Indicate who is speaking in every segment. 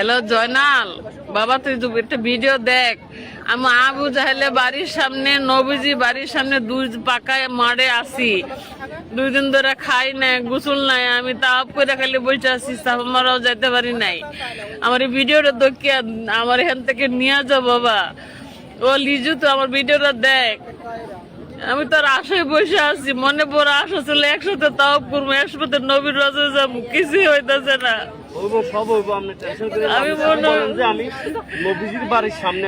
Speaker 1: Hello Joynal, বাবা তুই একটা ভিডিও দেখ। আমি আবু জাহেলে বাড়ির সামনে, নবীজি বাড়ির সামনে দুই পাকায় মারে আসি। দুই দিন ধরে খাই নাই, গোসল নাই, আমি তাপ করে খালি বসে আছি মারাও যেতে পারি নাই। আমার এই ভিডিওটা দেখিয়া আমার এখান থেকে নিয়ে যাও বাবা। ও লিজু তো আমার ভিডিওটা দেখ। আমি তোর আশায় বসে আছি মনে বড় আশা ছিল একসাথে তাও করব একসাথে নবীর রাজে যাব কিছুই হইতেছে না। আমি
Speaker 2: আপনি
Speaker 1: মনে-
Speaker 2: বলেন যে আমি নবীজির বাড়ির সামনে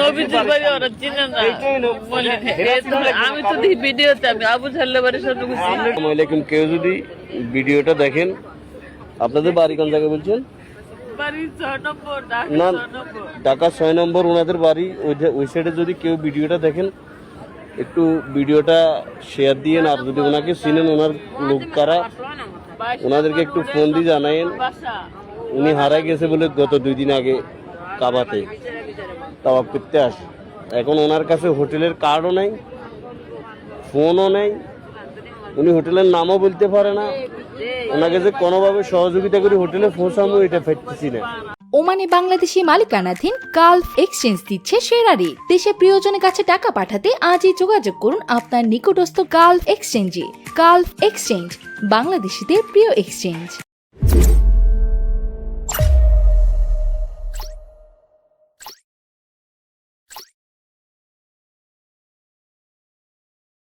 Speaker 1: নবীজির বাড়ি ওরা চিনে না।
Speaker 2: এইটাই নবী-
Speaker 1: বলি,
Speaker 2: এরা
Speaker 1: এই তো
Speaker 2: চিনলে
Speaker 1: আমি তো ভিডিওতে আমি আবু ঝাল্লে বাড়ির সামনে গেছি
Speaker 2: কেউ যদি ভিডিওটা দেখেন আপনাদের বাড়ি কোন জায়গায় বলছেন? না
Speaker 1: ছয় নম্বর।
Speaker 2: ঢাকা ছয় নম্বর ওনাদের বাড়ি ওই সাইডে যদি কেউ ভিডিওটা দেখেন একটু ভিডিওটা শেয়ার দিয়েন, আর যদি ওনাকে চিনেন, ওনার লোক কারা, ওনাদেরকে একটু ফোন দিয়ে জানায়েন। উনি হারাই গেছে বলে গত দুই দিন আগে কাবাতে। তাওয়াব করতে আসে। এখন ওনার কাছে হোটেলের কার্ডও নেই ফোনও নেই। উনি হোটেলের নামও বলতে পারে না। ওনাকে যে কোনোভাবে সহযোগিতা করে হোটেলে পৌঁছানো এটা ফেটতেছি না।
Speaker 3: ওমানে বাংলাদেশি মালিকানাধীন গালফ এক্সচেঞ্জ দিচ্ছে সেরা দেশে প্রিয়জনের কাছে টাকা পাঠাতে আজই যোগাযোগ করুন আপনার নিকটস্থ গালফ এক্সচেঞ্জে। গালফ এক্সচেঞ্জ, বাংলাদেশিদের প্রিয় এক্সচেঞ্জ।